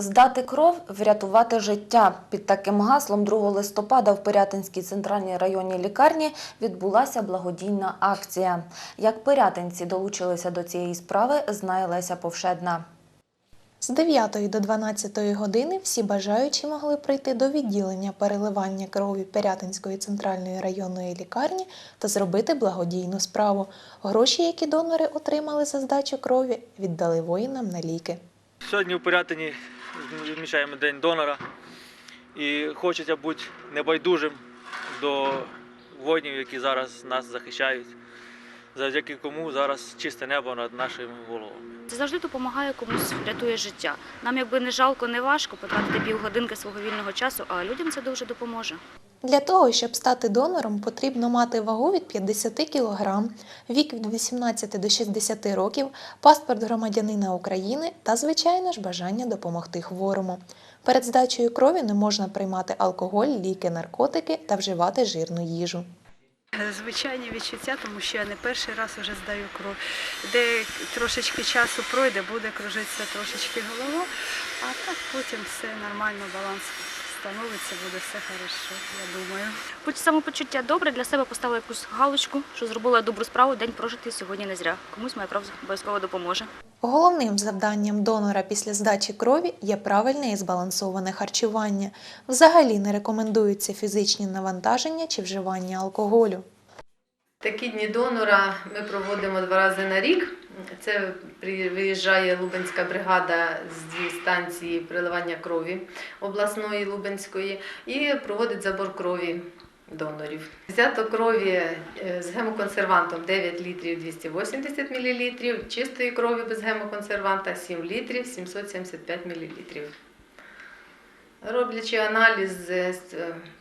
Здати кров врятувати життя. Під таким гаслом 2 листопада в Пирятинській центральній районній лікарні відбулася благодійна акція. Як пирятинці долучилися до цієї справи, знає Леся Повшедна. З 9 до 12 години всі бажаючі могли прийти до відділення переливання крові Пирятинської центральної районної лікарні та зробити благодійну справу. Гроші, які донори отримали за здачу крові, віддали воїнам на ліки. Сьогодні у Пирятині відмічаємо День донора. І хочеться бути небайдужим до воїнів, які зараз нас захищають, завдяки кому зараз чисте небо над нашими головами. Це завжди допомагає комусь рятує життя. Нам якби не жалко, не важко потратити півгодинки свого вільного часу, а людям це дуже допоможе. Для того, щоб стати донором, потрібно мати вагу від 50 кг, вік від 18 до 60 років, паспорт громадянина України та, звичайно ж, бажання допомогти хворому. Перед здачею крові не можна приймати алкоголь, ліки, наркотики та вживати жирну їжу. Звичайні відчуття, тому що я не перший раз вже здаю кров. Де трошечки часу пройде, буде кружитися трошечки голова, а так потім все нормально, баланс становиться, буде все хорошо, я думаю. Хоч самопочуття добре, для себе поставила якусь галочку, що зробила добру справу, день прожитий сьогодні не зря. Комусь моя кров обов'язково допоможе. Головним завданням донора після здачі крові є правильне і збалансоване харчування. Взагалі не рекомендуються фізичні навантаження чи вживання алкоголю. Такі дні донора ми проводимо два рази на рік. Це виїжджає Лубенська бригада з станції приливання крові обласної Лубенської і проводить забор крові донорів. Взято крові е, з гемоконсервантом 9 літрів 280 мл, чистої крові без гемоконсерванта 7 літрів 775 мл. Роблячи аналіз з з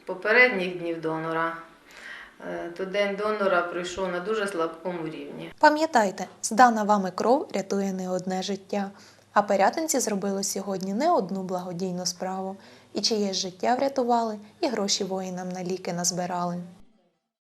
попередніх днів донора, е, то день донора пройшов на дуже слабкому рівні. Пам'ятайте, здана вами кров рятує не одне життя. А порятинці зробили сьогодні не одну благодійну справу, і чиєсь життя врятували, і гроші воїнам на ліки назбирали.